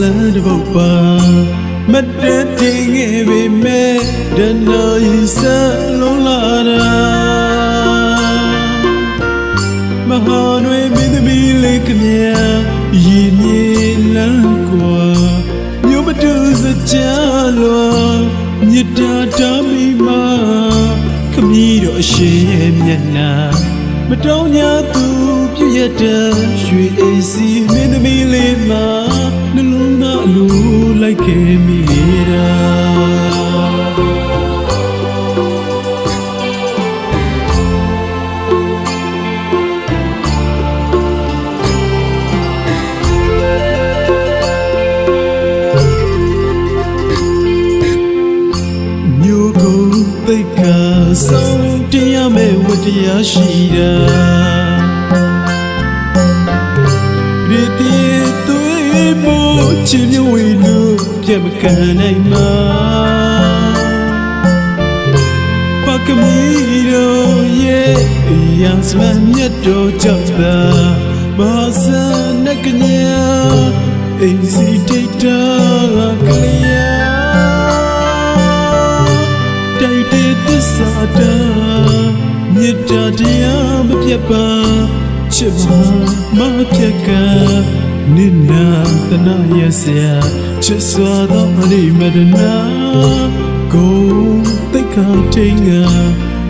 လန်တပုတ်ပါမတ်တတင်ငယ်ပေမဲ့ဒနာရီစလုံးလာတာမဟာနွေမင်းသမီးလေးကမြာရည်မြေလန်းကွာမြို့မတူစကြလွာမြစ်တာတာမိမခမီးတော့အရှင်ရဲ့မျက်နှာမတောင်းညာသူ ပြည့်ရတဲ့ရွှေအိစီမင်းသမီးလေးမှာနှလုံးသားအလိုလိုက်ခဲ့မိလေတာမြို့ကိုသိက္ခာဆုံးတရားမဲ့ဝတ္တရားရှိတာ ချင်မြဝေလို့ပြတ်မကန်နိုင်မှာပကမီရောရဲ့ရာစမမြတ်တော်ကြောင့်သာဘာသာနကညာအိမ်စီတိတ်တာကလေးယာတိုက်တဲ့သစ္စာတာမေတ္တာတရားမပြတ်ပါချစ်မမပြတ်က နိနာတနာရစရာချစ်စွာသောအရိမဒနာကိုတိတ်ခါထိန်ငါ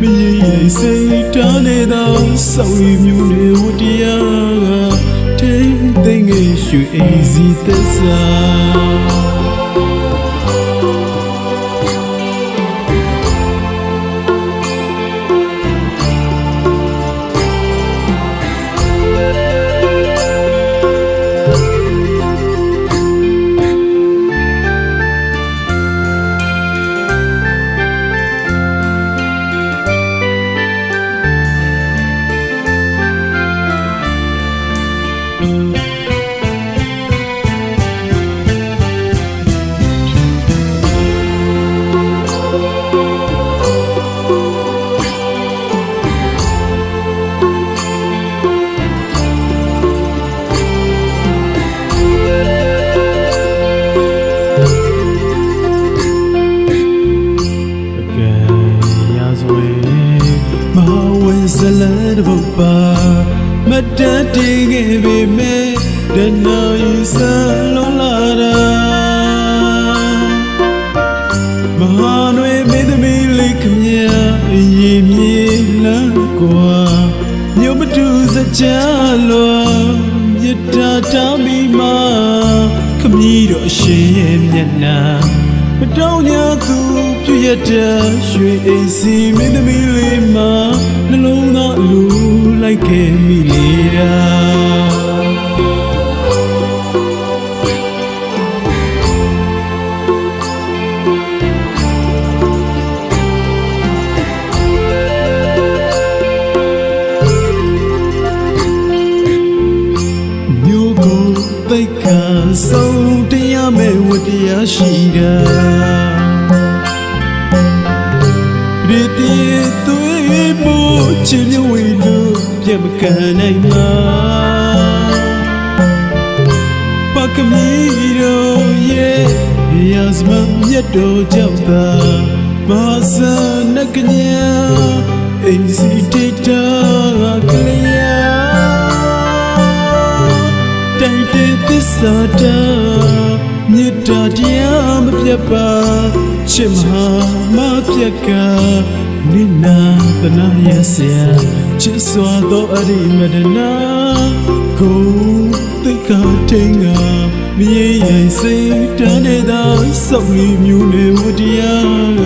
မရေရိပ်စိတ်တားနေသောဆောင်းရီမြူနေဝတရားကထိန်သိငယ်ရွှေအိမ်စီသစ္စာ တပုတ်ပါမတတ်တည်ခဲ့ပေမဲ့ဒနာရီစလုံးလာတာမဟာနွေမင်းသမီးလေးခမရအရင်မြေလန်းကွာမြို့မတူစကြလွာမြတ်တာတာမိမခမီးတော့အရှင်ရဲ့မျက်နှာမတောင်းညာသူ ပြည့်ရတဲ့ရွှေအိမ်စီမင်းသမီးလေးမှာနှလုံးသားအလိုလိုက်ခဲ့မိလေတာမြို့ကိုသိက္ခာဆုံးတရားမဲ့ဝတ္တရားရှိတာ ကန်နိုင်မှာပကမီရောရဲ့ရာဇမမြတ်တော်ကြောင့်သာဘာသာနကညာအိမ်စီတိတ်တာကလေးယာတိုက်တဲ့သစ္စာတာမေတ္တာတရားမပြတ်ပါချစ်မဟာမပြတ်ကနိနာ တနာရစရာချစ်စွာသောအရိမဒနာကိုတိတ်ခါထိန်ငါမြေရိုင်စိတ်တန်းတဲ့သာစောက်လီမြူနေဝတရားက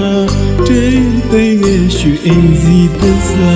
ထိန်သိငယ်ရွှေအိမ်စီသစ္စာ